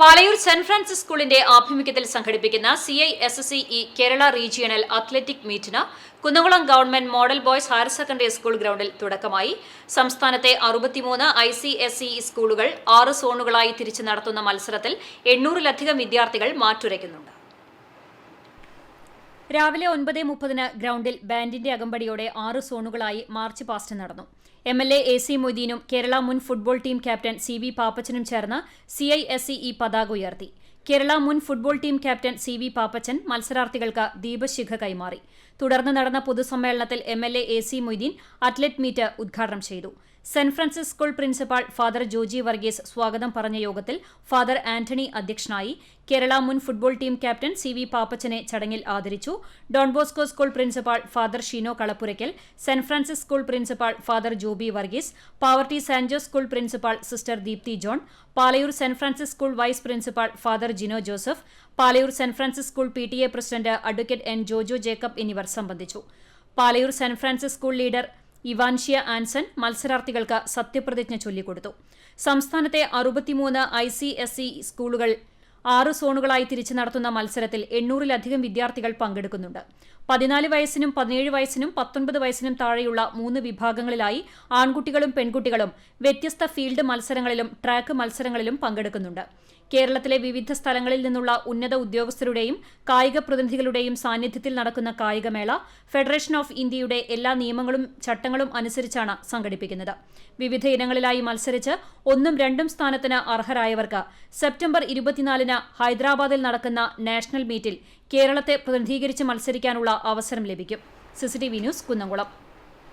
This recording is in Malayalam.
പാലയൂർ സെന്റ് ഫ്രാൻസിസ് സ്കൂളിന്റെ ആഭിമുഖ്യത്തിൽ സംഘടിപ്പിക്കുന്ന C I S S E Kerala regional athletic മീറ്റിന് Kunnamkulam government model boys higher secondary school ഗ്രൗണ്ടിൽ തുടക്കമായി. സംസ്ഥാനത്തെ അറുപത്തിമൂന്ന് ഐ സി എസ് ഇ സ്കൂളുകൾ ആറ് സോണുകളായി തിരിച്ചു നടത്തുന്ന മത്സരത്തിൽ എണ്ണൂറിലധികം വിദ്യാർത്ഥികൾ മാറ്റുരയ്ക്കുന്നുണ്ട്. രാവിലെ ഒൻപത് മുപ്പതിന് ഗ്രൗണ്ടിൽ ബാൻഡിന്റെ അകമ്പടിയോടെ ആറ് സോണുകളായി മാർച്ച് പാസ്റ്റ് നടന്നു. M L A A C മൊയ്തീനും Kerala മുൻ football team captain C V പാപ്പച്ചനും ചേർന്ന് സി ഐ എസ് ഇ പതാക ഉയർത്തി. കേരള മുൻ football team captain C V Pappachan മത്സരാർത്ഥികൾക്ക് ദീപശിഖ കൈമാറി. തുടർന്ന് നടന്ന പൊതുസമ്മേളനത്തിൽ M L A A C Moideen athlete meet ഉദ്ഘാടനം ചെയ്തു. Saint Francis school principal father Joji Varghese സ്വാഗതം പറഞ്ഞ യോഗത്തിൽ ഫാദർ ആന്റണി അധ്യക്ഷനായി കേരള മുൻ football team captain C V പാപ്പച്ചനെ ചടങ്ങിൽ ആദരിച്ചു. Don Bosco school principal father Sheeno Kalappurakkal saint Francis school principal father Joby Varghese Pavaratty San Jose school principal sister Deepthi John Palayur saint Francis school vice principal father Jino Joseph Palayur saint Francis school P T A president advocate N Jojo Jacob എന്നിവർ സംബന്ധിച്ചു. Palayur saint Francis school leader Evanshya Anson മത്സരാർത്ഥികൾക്ക് സത്യപ്രതിജ്ഞ ചൊല്ലിക്കൊടുത്തു. സംസ്ഥാനത്തെ അറുപത്തിമൂന്ന് ഐ സി എസ് ഇ സ്കൂളുകൾ ആറ് സോണുകളായി തിരിച്ചു നടത്തുന്ന മത്സരത്തിൽ എണ്ണൂറിലധികം വിദ്യാർത്ഥികൾ പങ്കെടുക്കുന്നുണ്ട്. പതിനാല് വയസ്സിനും പതിനേഴ് വയസ്സിനും പത്തൊൻപത് വയസ്സിനും താഴെയുള്ള മൂന്ന് വിഭാഗങ്ങളിലായി ആൺകുട്ടികളും പെൺകുട്ടികളും വ്യത്യസ്ത ഫീൽഡ് മത്സരങ്ങളിലും ട്രാക്ക് മത്സരങ്ങളിലും പങ്കെടുക്കുന്നുണ്ട്. കേരളത്തിലെ വിവിധ സ്ഥലങ്ങളിൽ നിന്നുള്ള ഉന്നത ഉദ്യോഗസ്ഥരുടെയും കായിക പ്രതിനിധികളുടെയും സാന്നിധ്യത്തിൽ നടക്കുന്ന കായികമേള ഫെഡറേഷൻ ഓഫ് ഇന്ത്യയുടെ എല്ലാ നിയമങ്ങളും ചട്ടങ്ങളും അനുസരിച്ചാണ് സംഘടിപ്പിക്കുന്നത്. വിവിധ ഇനങ്ങളിലായി മത്സരിച്ച് ഒന്നും രണ്ടും സ്ഥാനത്തിന് അർഹരായവർക്ക് സെപ്റ്റംബർ ഇരുപത്തിനാലിന് ഹൈദരാബാദിൽ നടക്കുന്ന നാഷണൽ മീറ്റിൽ കേരളത്തെ പ്രതിനിധീകരിച്ച് മത്സരിക്കാനുള്ള അവസരം ലഭിക്കും. CCTV news Kunnamkulam.